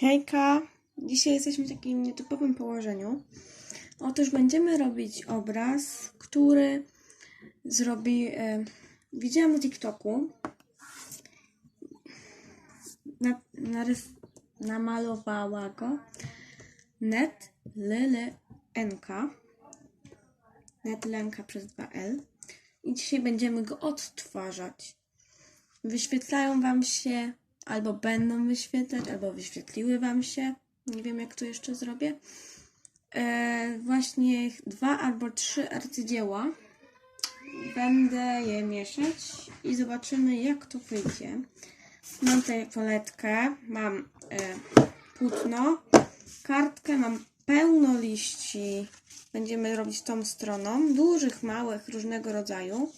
Hejka! Dzisiaj jesteśmy w takim nietypowym położeniu. Otóż będziemy robić obraz, który zrobi. E, widziałam na TikToku. Na, narys, namalowała go Net Lyle Enka. Net Lenka przez 2L. I dzisiaj będziemy go odtwarzać. Wyświetlają Wam się, albo będą wyświetlać, albo wyświetliły Wam się. Nie wiem, jak to jeszcze zrobię. E, właśnie dwa albo trzy arcydzieła. Będę je mieszać i zobaczymy, jak to wyjdzie. Mam tutaj poletkę, mam e, płótno, kartkę, mam pełno liści. Będziemy robić tą stroną, dużych, małych, różnego rodzaju.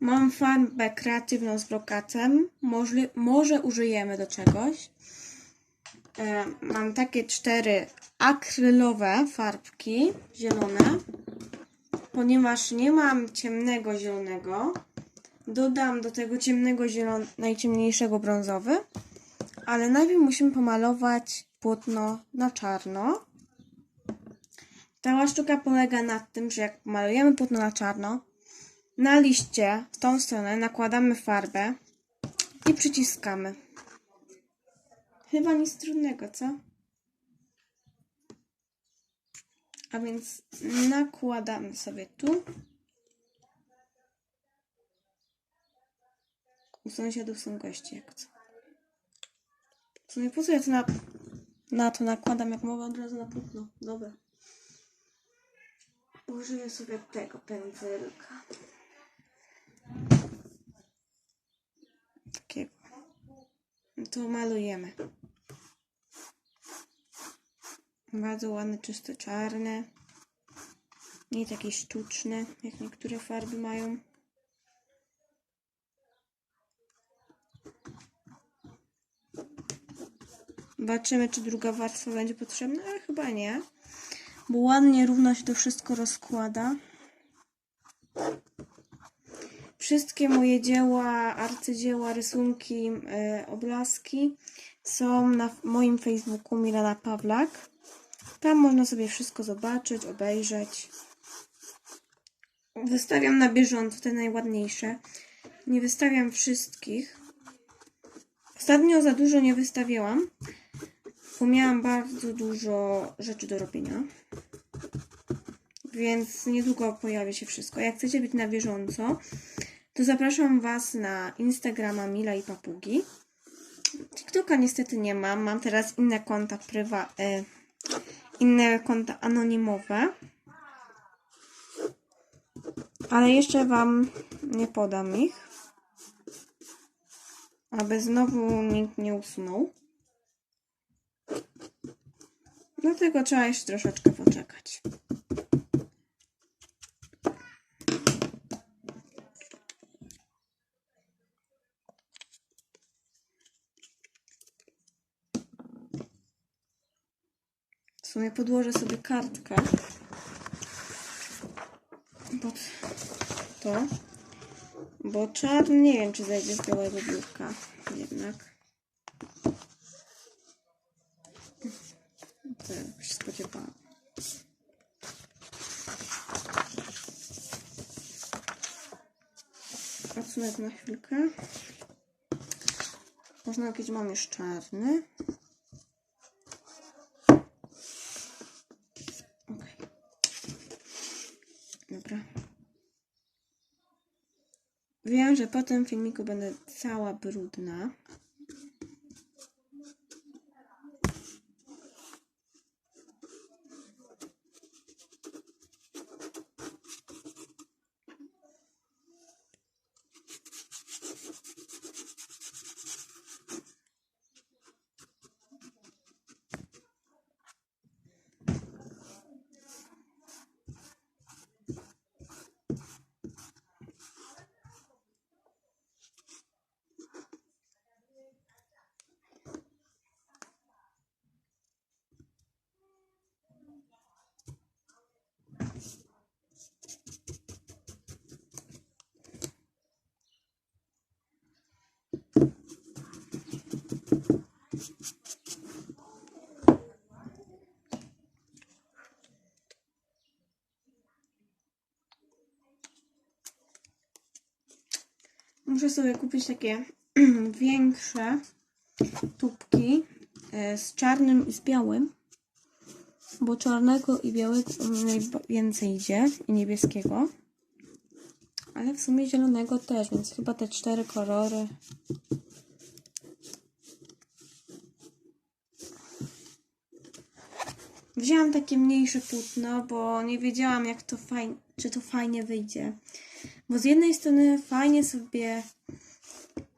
Mam farbę kreatywną z brokatem. Może, może użyjemy do czegoś. E, mam takie cztery akrylowe farbki zielone. Ponieważ nie mam ciemnego zielonego, dodam do tego ciemnego zielon najciemniejszego brązowy. Ale najpierw musimy pomalować płótno na czarno. Cała sztuka polega na tym, że jak malujemy płótno na czarno, na liście w tą stronę nakładamy farbę i przyciskamy. Chyba nic trudnego, co? A więc nakładamy sobie tu. U sąsiadów są goście, jak co. W sumie co to na, na to nakładam, jak mogę od razu na płótno. Dobra. Użyję sobie tego pędzelka. To malujemy. Bardzo ładne, czysto czarne. Nie takie sztuczne, jak niektóre farby mają. Zobaczymy, czy druga warstwa będzie potrzebna, ale chyba nie. Bo ładnie, równo się to wszystko rozkłada. Wszystkie moje dzieła, arcydzieła, rysunki, e, obrazki są na moim Facebooku Milana Pawlak. Tam można sobie wszystko zobaczyć, obejrzeć. Wystawiam na bieżąco te najładniejsze. Nie wystawiam wszystkich. Ostatnio za dużo nie wystawiałam, bo miałam bardzo dużo rzeczy do robienia. Więc niedługo pojawi się wszystko. Jak chcecie być na bieżąco, to zapraszam Was na Instagrama Mila i Papugi. TikToka niestety nie mam. Mam teraz inne konta prywa, e, inne konta anonimowe. Ale jeszcze Wam nie podam ich. Aby znowu nikt nie usunął. Dlatego trzeba jeszcze troszeczkę poczekać. Sumie podłożę sobie kartkę pod to, bo czarny nie wiem, czy zejdzie z białego biurka jednak. To ja się spodziewałam. Odsunę to na chwilkę. Można jakiś mam już czarny. Okej. Dobra. Wiem, że po tym filmiku będę cała brudna. Muszę sobie kupić takie większe tubki e, z czarnym i z białym, bo czarnego i białego najwięcej idzie i niebieskiego. Ale w sumie zielonego też, więc chyba te cztery kolory. Wzięłam takie mniejsze płótno, bo nie wiedziałam, jak to czy to fajnie wyjdzie. Bo z jednej strony fajnie sobie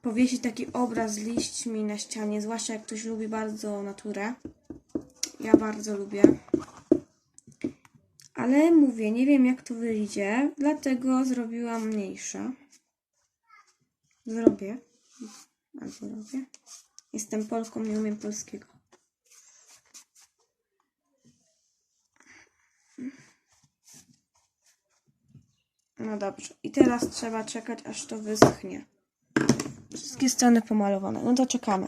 powiesić taki obraz z liśćmi na ścianie, zwłaszcza jak ktoś lubi bardzo naturę. Ja bardzo lubię. Ale mówię, nie wiem jak to wyjdzie, dlatego zrobiłam mniejsze. Zrobię. Albo robię. Jestem Polką, nie umiem polskiego. No dobrze. I teraz trzeba czekać, aż to wyschnie. Wszystkie strony pomalowane. No to czekamy.